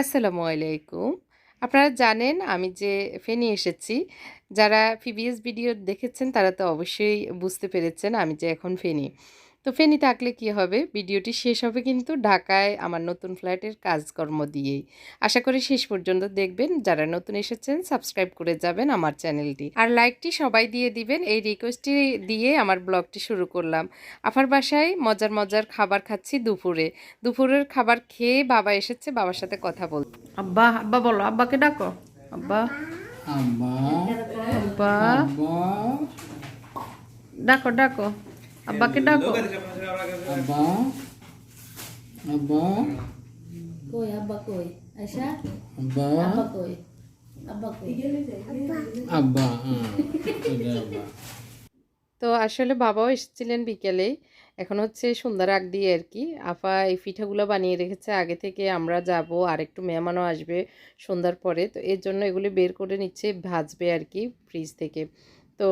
আসসালামু আলাইকুম। আপনারা জানেন আমি যে ফেনি এসেছি। যারা প্রিভিয়াস ভিডিও দেখেছেন তারা তো অবশ্যই বুঝতে পেরেছেন আমি যে এখন ফেনী। তো ফেনি থাকলে কি হবে? ভিডিওটি শেষ হবে কিন্তু ঢাকায় আমার নতুন ফ্ল্যাটের কাজকর্ম দিয়েই। আশা করি শেষ পর্যন্ত দেখবেন। যারা নতুন এসেছেন সাবস্ক্রাইব করে যাবেন আমার চ্যানেলটি। আর লাইকটি সবাই দিয়ে দিবেন। এই রিকোয়েস্টটি দিয়ে আমার ব্লগটি শুরু করলাম। আফার বাসায় মজার মজার খাবার খাচ্ছি দুপুরে। দুপুরের খাবার খেয়ে বাবা এসেছে। বাবার সাথে কথা বলতে আব্বা আব্বা বলো আব্বাকে ডাকো। আব্বা। আব্বা আব্বা। আব্বা ডাকো ডাকো। কই আয়সা আব্বা? আব্বা কই? আব্বা কই? আব্বা হ্যাঁ, এটা তো আসলে বাবাও এসেছিলেন বিকেলেই এখন হচ্ছে সন্ধ্যার আগ দিয়ে আর কি। আফা এই পিঠাগুলো বানিয়ে রেখেছে। আগে থেকে আমরা যাব আর একটু মেহমানও আসবে সন্ধ্যার পরে। তো এর জন্য এগুলি বের করে নিচ্ছে ভাজবে আর কি ফ্রিজ থেকে। তো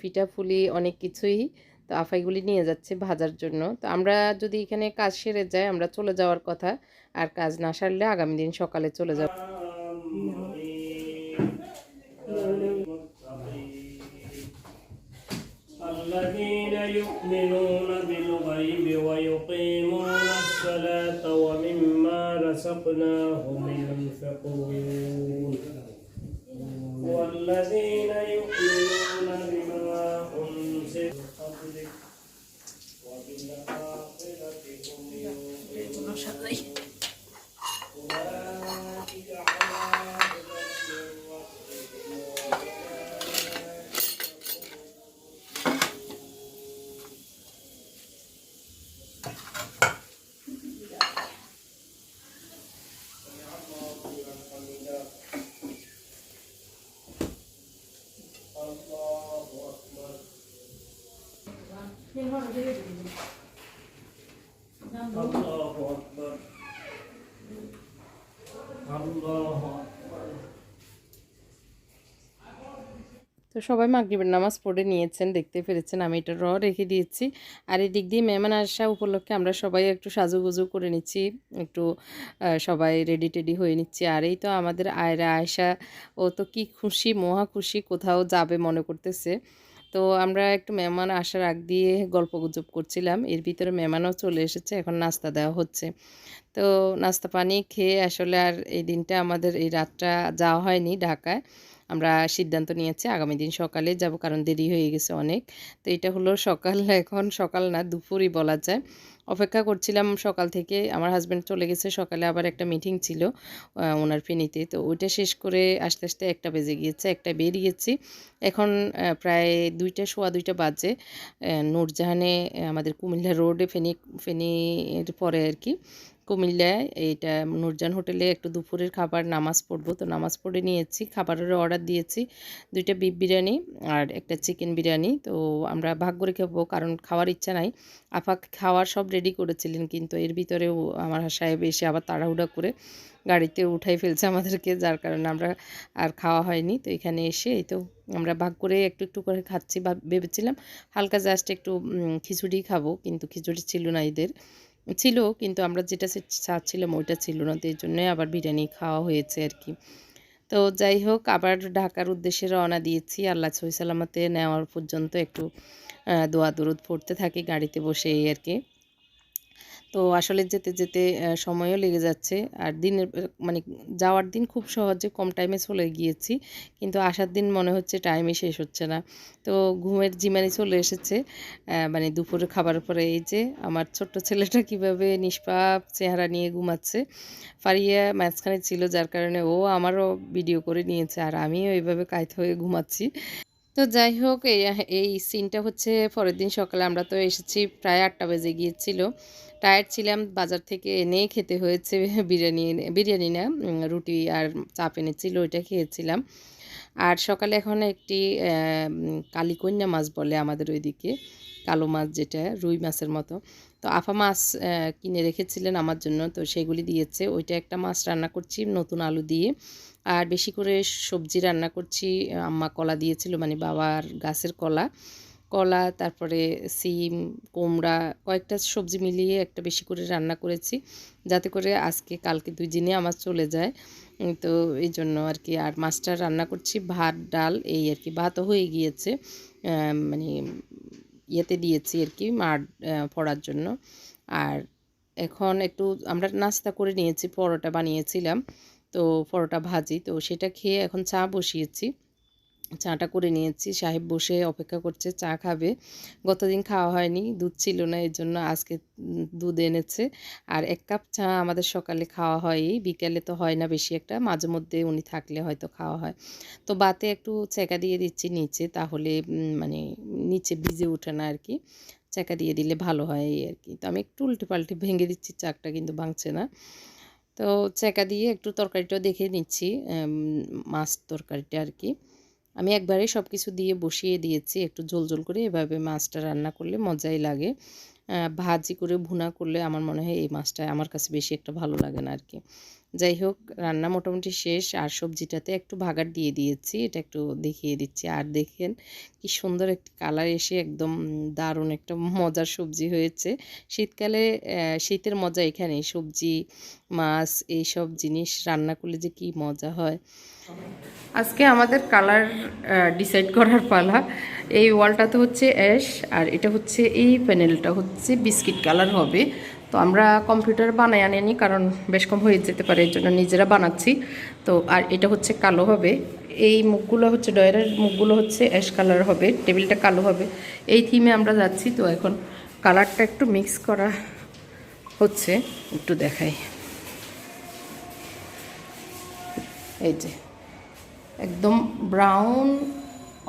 পিঠা ফুলি অনেক কিছুই তো আফাইগুলি নিয়ে যাচ্ছে ভাজার জন্য। তো আমরা যদি এখানে কাজ সেরে যাই আমরা চলে যাওয়ার কথা। আর কাজ না সারলে আগামী দিন সকালে চলে যাব الذين يؤمنون بالغيب ويقيمون الصلاة ومما ينفقون والذين يؤمنون 可以嗯好的好的好 তো সবাই মাগরিবের নামাজ পড়ে নিয়েছেন, দেখতে পেরেছেন। আমি এটা র রেখে দিয়েছি। আর এই দিক দিয়ে মেহমান আসা উপলক্ষে আমরা সবাই একটু সাজুগুজু করে নিচ্ছি, একটু সবাই রেডি টেডি হয়ে নিচ্ছি। আর এই তো আমাদের আয়রা আয়সা ও তো কি খুশি, মহা খুশি, কোথাও যাবে মনে করতেছে। তো আমরা একটু মেহমান আসার আগ দিয়ে গল্প গুজব করছিলাম। এর ভিতরে মেহমানও চলে এসেছে, এখন নাস্তা দেওয়া হচ্ছে। তো নাস্তা পানি খেয়ে আসলে আর এই দিনটা আমাদের এই রাতটা যাওয়া হয়নি ঢাকায়। আমরা সিদ্ধান্ত নিয়েছি আগামী দিন সকালে যাব কারণ দেরি হয়ে গেছে অনেক। তো এটা হলো সকাল, এখন সকাল না, দুপুরই বলা যায়। অপেক্ষা করছিলাম সকাল থেকে। আমার হাজব্যান্ড চলে গেছে, সকালে আবার একটা মিটিং ছিল ওনার ফেনীতে। তো ওইটা শেষ করে আস্তে আস্তে একটা বেজে গিয়েছে, একটা বেরিয়েছি। এখন প্রায় দুইটা, সোয়া দুইটা বাজে। নূরজাহানে আমাদের কুমিল্লা রোডে ফেনী, ফেনীর পরে আর কি, কুমিল্লায় এইটা নূরজাহান হোটেলে একটু দুপুরের খাবার নামাজ পড়ব। তো নামাজ পড়ে নিয়েছি, খাবারের অর্ডার দিয়েছি। দুইটা বিফ বিরিয়ানি আর একটা চিকেন বিরিয়ানি। তো আমরা ভাগ করে খাব, কারণ খাওয়ার ইচ্ছা নাই। আপা খাওয়ার সব রেডি করেছিলেন, কিন্তু এর ভিতরেও আমার সাহেব এসে আবার তাড়াহুড়া করে গাড়িতে উঠাই ফেলছে আমাদেরকে, যার কারণে আমরা আর খাওয়া হয়নি। তো এখানে এসে এই তো আমরা ভাগ করে একটু একটু করে খাচ্ছি ভেবেছিলাম হালকা জাস্ট একটু খিচুড়ি খাব, কিন্তু খিচুড়ি ছিল না এদের। ছিল, কিন্তু আমরা যেটা চাচ্ছিলাম ওইটা ছিল না, তো এই জন্যই আবার বিরিয়ানি খাওয়া হয়েছে আর কি। তো যাই হোক, আবার ঢাকার উদ্দেশ্যে রওনা দিয়েছি। আল্লাহ সহি সালামতে নেওয়ার পর্যন্ত একটু দোয়া দরুদ পড়তে থাকি গাড়িতে বসে এই আর কি। তো আসলে যেতে যেতে সময়ও লেগে যাচ্ছে। আর দিনের মানে যাওয়ার দিন খুব সহজে কম টাইমে চলে গিয়েছি। কিন্তু আসার দিন মনে হচ্ছে টাইমই শেষ হচ্ছে না। তো ঘুমের জিমানি চলে এসেছে। মানে দুপুরে খাবার পরে এই যে আমার ছোট্ট ছেলেটা কীভাবে নিষ্পাপ চেহারা নিয়ে ঘুমাচ্ছে। ফারিয়া মাঝখানে ছিল, যার কারণে ও আমারও ভিডিও করে নিয়েছে। আর আমিও এইভাবে কায়ত হয়ে ঘুমাচ্ছি। তো যাই হোক, এই সিনটা হচ্ছে পরের দিন সকালে। আমরা তো এসেছি প্রায় আটটা বেজে গিয়েছিল। টায়ার্ড ছিলাম, বাজার থেকে এনে খেতে হয়েছে বিরিয়ানি বিরিয়ানি না রুটি আর চাপ এনেছিল, ওইটা খেয়েছিলাম। আর সকালে এখন একটি কালিকন্যা মাছ বলে আমাদের ওইদিকে, কালো মাছ যেটা, রুই মাছের মতো। তো আফা মাছ কিনে রেখেছিলেন আমার জন্য, তো সেগুলি দিয়েছে। ওইটা একটা মাছ রান্না করছি, নতুন আলু দিয়ে। আর বেশি করে সবজি রান্না করছি। আম্মা কলা দিয়েছিল মানে বাবার গাছের কলা। কলা, তারপরে সিম, কুমড়া, কয়েকটা সবজি মিলিয়ে একটা বেশি করে রান্না করেছি। যাতে করে আজকে, কালকে দুই দিনে আমার চলে যায়। তো এই জন্য আর কি, আর মাছটা রান্না করছি, ভাত, ডাল, এই আর কি, ভাতও হয়ে গিয়েছে। মানে ইয়েতে দিয়েছি আর কি, মার পড়ার জন্য। আর এখন একটু আমরা নাস্তা করে নিয়েছি, পরোটা বানিয়েছিলাম। তো পরোটা ভাজি। তো সেটা খেয়ে এখন চা বসিয়েছি। চাটা করে নিয়েছি। সাহেব বসে অপেক্ষা করছে, চা খাবে। গতদিন খাওয়া হয়নি, দুধ ছিল না, এর জন্য আজকে দুধ এনেছে। আর এক কাপ চা আমাদের সকালে খাওয়া হয় বিকেলে তো হয় না বেশি একটা, মাঝে মধ্যে উনি থাকলে হয়তো খাওয়া হয়। তো বাতে একটু চেকা দিয়ে দিচ্ছি নিচে, তাহলে মানে নিচে ভিজে ওঠে না আর কি। চেকা দিয়ে দিলে ভালো হয় এই আর কি। তো আমি একটু উল্টে পাল্টে ভেঙে দিচ্ছি, চাকটা কিন্তু ভাঙছে না। তো চেকা দিয়ে একটু তরকারিটাও দেখে নিচ্ছি মাছ তরকারিটা আর কি। আমি একবারে সব কিছু দিয়ে বসিয়ে দিয়েছি, একটু ঝোল জোল করে এভাবে মাছটা রান্না করলে মজাই লাগে। ভাজি করে ভুনা করলে আমার মনে হয় এই মাছটা আমার কাছে বেশি একটা ভালো লাগে না আর কি। যাই হোক, রান্না মোটামুটি শেষ। আর সবজিটাতে একটু ভাগার দিয়ে দিয়েছি, এটা একটু দেখিয়ে দিচ্ছি। আর দেখেন কি সুন্দর একটি কালার এসে একদম দারুণ একটা মজার সবজি হয়েছে। শীতকালে শীতের মজা এখানে। সবজি, মাছ, এইসব জিনিস রান্না করলে যে কি মজা হয়। আজকে আমাদের কালার ডিসাইড করার পালা। এই ওয়ালটা তো হচ্ছে অ্যাশ, আর এটা হচ্ছে এই প্যানেলটা হচ্ছে বিস্কিট কালার হবে। তো আমরা কম্পিউটার বানাই আনিনি কারণ বেশ কম হয়ে যেতে পারে এর জন্য নিজেরা বানাচ্ছি। তো আর এটা হচ্ছে কালো হবে। এই মুখগুলো হচ্ছে ডয়ারের মুখগুলো হচ্ছে অ্যাশ কালার হবে টেবিলটা কালো হবে। এই থিমে আমরা যাচ্ছি তো এখন কালারটা একটু মিক্স করা হচ্ছে একটু দেখাই। এই যে একদম ব্রাউন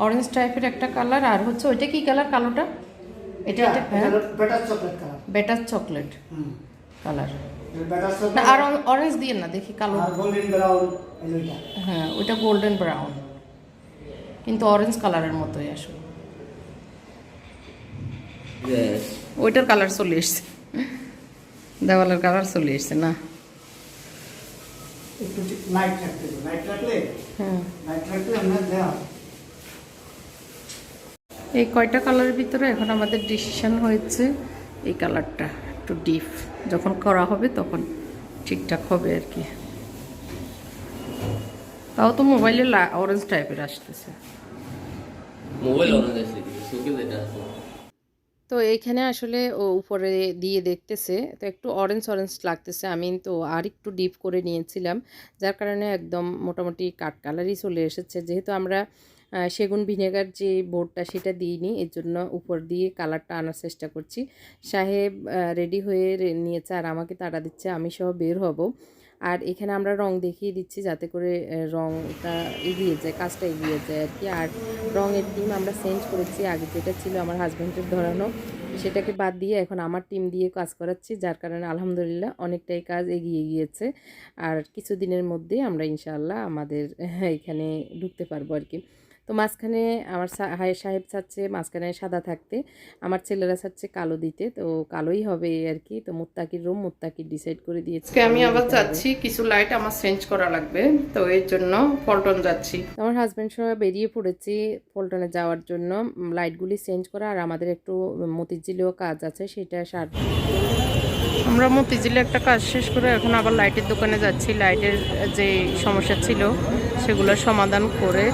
অরেঞ্জ টাইপের একটা কালার আর হচ্ছে ওইটা কি কালার কালোটা? এটা এটা হ্যাঁ? Chocolate colour. Better chocolate colour better আর অরেঞ্জ দিয়ে না দেখি কালো। হ্যাঁ ওইটা গোল্ডেন ব্রাউন কিন্তু অরেঞ্জ কালারের মতোই আসলে। ওইটার কালার চলে এসছে। দেওয়ালের কালার চলে এসছে না। একটু লাইট রাখতে হবে লাইট রাখলে? হ্যাঁ। এই কয়টা কালারের ভিতরে এখন আমাদের ডিসিশন হয়েছে? এই কালারটা একটু ডিপ যখন করা হবে তখন ঠিকঠাক হবে আর কি। তাও তো মোবাইলে অরেঞ্জ টাইপের আসতেছে। তো এইখানে আসলে ও উপরে দিয়ে দেখতেছে তো একটু অরেঞ্জ অরেঞ্জ লাগতেছে। আমি তো আর একটু ডিপ করে নিয়েছিলাম যার কারণে একদম মোটামুটি কাঠ কালারই চলে এসেছে। যেহেতু আমরা সেগুন ভিনেগার যে বোর্ডটা সেটা দিইনি, এর জন্য উপর দিয়ে কালারটা আনার চেষ্টা করছি। সাহেব রেডি হয়ে নিয়েছে আর আমাকে তাড়া দিচ্ছে, আমি সহ বের হব। আর এখানে আমরা রং দেখিয়ে দিচ্ছি যাতে করে রংটা এগিয়ে যায়, কাজটা এগিয়ে যায় আর কি। আর রঙের টিম আমরা চেঞ্জ করেছি, আগে যেটা ছিল আমার হাজব্যান্ডের ধরানো, সেটাকে বাদ দিয়ে এখন আমার টিম দিয়ে কাজ করাচ্ছি, যার কারণে আলহামদুলিল্লাহ অনেকটাই কাজ এগিয়ে গিয়েছে। আর কিছুদিনের মধ্যে আমরা ইনশাআল্লাহ আমাদের, এখানে ঢুকতে পারব আর কি। তো মাঝখানে আমার হায় সাহেব চাচ্ছে মাঝখানে সাদা থাকতে আমার ছেলেরা চাচ্ছে কালো দিতে তো কালোই হবে আর কি তো মুত্তাকির রুম মুত্তাকির ডিসাইড করে দিয়েছে আমি আবার চাচ্ছি কিছু লাইট আমার চেঞ্জ করা লাগবে তো এর জন্য পল্টন যাচ্ছি। আমার হাজব্যান্ড সহ বেরিয়ে পড়েছি পল্টনে যাওয়ার জন্য লাইটগুলি চেঞ্জ করা আর আমাদের একটু মতিঝিলেও কাজ আছে সেটা সার আমরা মতিঝিলে একটা কাজ শেষ করে এখন আবার লাইটের দোকানে যাচ্ছি। লাইটের যে সমস্যা ছিল সেগুলোর সমাধান করে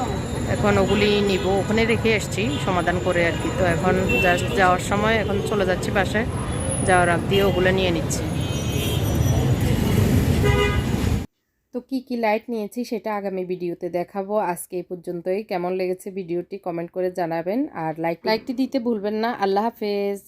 এখন ওগুলি নিব। ওখানে রেখে এসছি সমাধান করে আর কি। তো এখন জাস্ট যাওয়ার সময় এখন চলে যাচ্ছি বাসায়। যাওয়ার আগ দিয়ে ওগুলো নিয়ে নিচ্ছি। তো কি কি লাইট নিয়েছি সেটা আগামী ভিডিওতে দেখাবো। আজকে এই পর্যন্তই। কেমন লেগেছে ভিডিওটি কমেন্ট করে জানাবেন। আর লাইক লাইকটি দিতে ভুলবেন না। আল্লাহ হাফেজ।